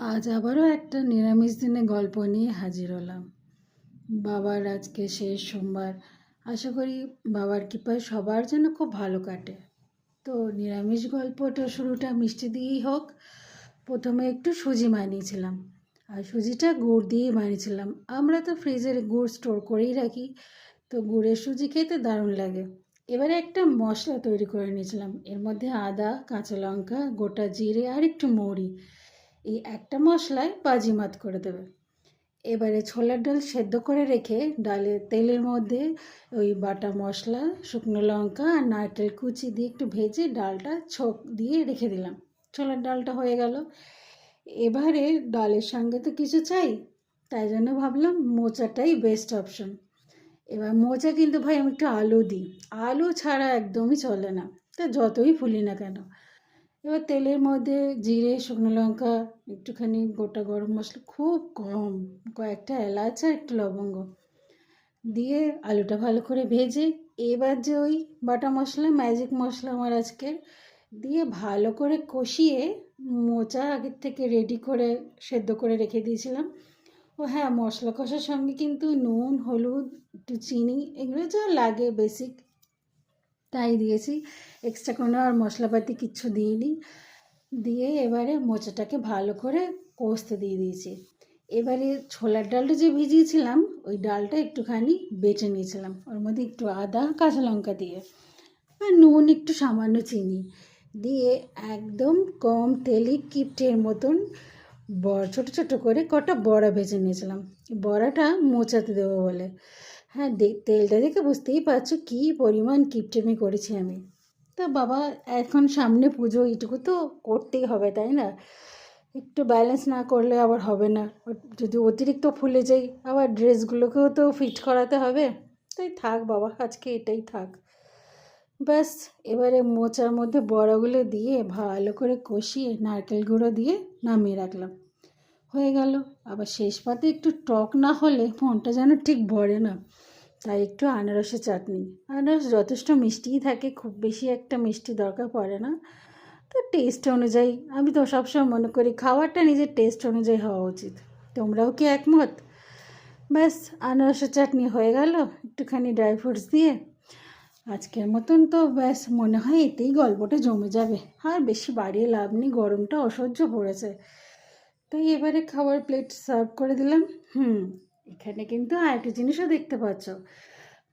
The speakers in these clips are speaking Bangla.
আজ আবারও একটা নিরামিষ দিনে গল্প নিয়ে হাজির হলাম। বাবার আজকে শেষ সোমবার। আশা করি বাবার কৃপায় সবার যেন খুব ভালো কাটে। তো নিরামিষ গল্পটা শুরুটা মিষ্টি দিয়েই হোক। প্রথমে একটু সুজি বানিয়েছিলাম। আর সুজিটা গুড় দিয়েই বানিয়েছিলাম। আমরা তো ফ্রিজের গুড় স্টোর করেই রাখি। তো গুড়ের সুজি খেতে দারুণ লাগে। এবারে একটা মশলা তৈরি করে নিয়েছিলাম। এর মধ্যে আদা, কাঁচা লঙ্কা, গোটা জিরে আর একটু মৌরি। এই একটা মশলায় বাজিমাত করে দেবে। এবারে ছোলার ডাল সেদ্ধ করে রেখে ডালের তেলের মধ্যে ওই বাটা মশলা, শুকনো লঙ্কা আর নারকেল কুচি দিয়ে একটু ভেজে ডালটা ছোক দিয়ে রেখে দিলাম। ছোলার ডালটা হয়ে গেল। এবারে ডালের সঙ্গে তো কিছু চাই, তাই জন্য ভাবলাম মোচাটাই বেস্ট অপশন এবার মোচা কিন্তু ভাই আমি একটু আলু দিই। আলু ছাড়া একদমই চলে না। তা যতই ফুলি না কেন। এবার তেলের মধ্যে জিরে, শুকনো লঙ্কা, একটুখানি গোটা গরম মশলা, খুব কম, কয়েকটা এলাচ আর একটু লবঙ্গ দিয়ে আলুটা ভালো করে ভেজে, এবার যে ওই বাটা মশলা ম্যাজিক মশলা আমার আজকের, দিয়ে ভালো করে কষিয়ে মোচা আগের থেকে রেডি করে, সেদ্ধ করে রেখে দিয়েছিলাম। ও হ্যাঁ মশলা কষার সঙ্গে কিন্তু নুন, হলুদ, একটু চিনি, এগুলো যা লাগে বেসিক তাই দিয়েছি। এক্সট্রা কোনো আর মশলাপাতি কিচ্ছু দিইনি। দিয়ে এবারে মোচাটাকে ভালো করে কষতে দিয়ে দিয়েছি। এবারে ছোলার ডালটা যে ভিজিয়েছিলাম, ওই ডালটা একটুখানি বেটে নিয়েছিলাম। ওর মধ্যে একটু আদা, কাঁচা লঙ্কা দিয়ে আর নুন, একটু সামান্য চিনি দিয়ে একদম কম তেলে কিপটের মতন বড়, ছোটো ছোটো করে কটা বড়া ভেজে নিয়েছিলাম। বড়াটা মোচাতে দেবো বলে। হ্যাঁ তেলটা দেখে বুঝতেই পারছ কী পরিমাণ কিপটেমি করেছি আমি। তা বাবা, এখন সামনে পুজো, এইটুকু তো করতেই হবে, তাই না? একটু ব্যালেন্স না করলে আবার হবে না। যদি অতিরিক্ত ফুলে যাই, আবার ড্রেসগুলোকেও তো ফিট করাতে হবে। তাই থাক বাবা, আজকে এটাই থাক। ব্যাস, এবারে মোচার মধ্যে বড়াগুলো দিয়ে ভালো করে কষিয়ে নারকেল গুঁড়ো দিয়ে নামিয়ে রাখলাম। হয়ে গেল। আবার শেষ পাতে একটু টক না হলে মনটা যেন ঠিক ভরে না। তাই একটু আনারসের চাটনি। আনারস যথেষ্ট মিষ্টিই থাকে, খুব বেশি একটা মিষ্টি দরকার পড়ে না। তো টেস্ট অনুযায়ী, আমি তো সবসময় মনে করি খাবারটা নিজের টেস্ট অনুযায়ী হওয়া উচিত। তোমরাও কি একমত? ব্যাস, আনারসের চাটনি হয়ে গেল, একটুখানি ড্রাই ফ্রুটস দিয়ে। আজকের মতন তো ব্যাস, মনে হয় এতেই গল্পটা জমে যাবে। আর বেশি বাড়িয়ে লাভ নেই, গরমটা অসহ্য পড়েছে। তাই এবারে খাবার প্লেট সার্ভ করে দিলাম। হুম, এখানে কিন্তু আর একটা জিনিসও দেখতে পাচ্ছ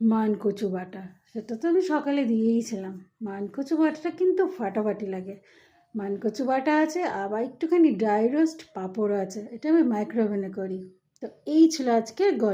মান কচু বাটা। সেটা তো আমি সকালে দিয়েইছিলাম মান কচু বাটাটা কিন্তু ফাটাফাটি লাগে। মান কচু বাটা আছে, আবার একটুখানি ড্রাই রোস্ট পাঁপড়ও আছে। এটা আমি মাইক্রোওভেনে করি। তো এই ছিল আজকের গল্প।